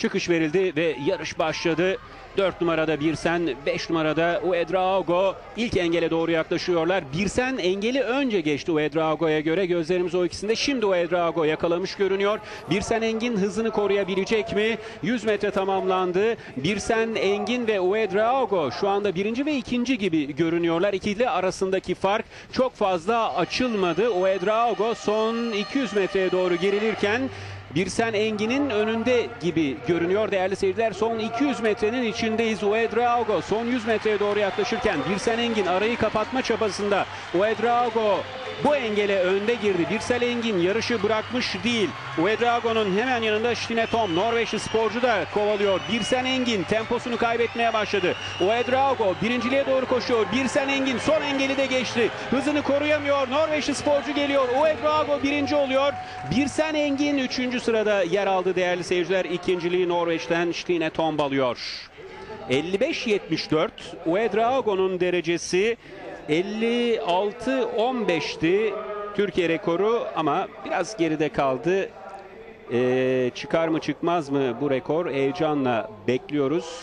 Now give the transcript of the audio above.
çıkış verildi ve yarış başladı. 4 numarada Birsen, 5 numarada Uedraogo ilk engele doğru yaklaşıyorlar. Birsen engeli önce geçti Uedraogo'ya göre. Gözlerimiz o ikisinde. Şimdi Uedraogo yakalamış görünüyor. Birsen Engin hızını koruyabilecek mi? 100 metre tamamlandı. Birsen Engin ve Uedraogo şu anda birinci ve ikinci gibi görünüyorlar. İkili arasındaki fark çok fazla açılmadı. Uedraogo son 200 metreye doğru gerilirken Birsen Engin'in önünde gibi görünüyor değerli seyirciler. Son 200 metrenin içindeyiz. Uedraogo son 100 metreye doğru yaklaşırken Birsen Engin arayı kapatma çabasında. Uedraogo bu engele önde girdi. Birsen Engin yarışı bırakmış değil. Uedraogo'nun hemen yanında Stine Tom Norveçli sporcu da kovalıyor. Birsen Engin temposunu kaybetmeye başladı. Uedraogo birinciliğe doğru koşuyor. Birsen Engin son engeli de geçti. Hızını koruyamıyor. Norveçli sporcu geliyor. Uedraogo birinci oluyor. Birsen Engin üçüncü sırada yer aldı değerli seyirciler. İkinciliği Norveç'ten Stine Tomb alıyor. 55-74 Uedraogo'nun derecesi 56-15'ti Türkiye rekoru ama biraz geride kaldı. Ee, çıkar mı çıkmaz mı bu rekor heyecanla bekliyoruz.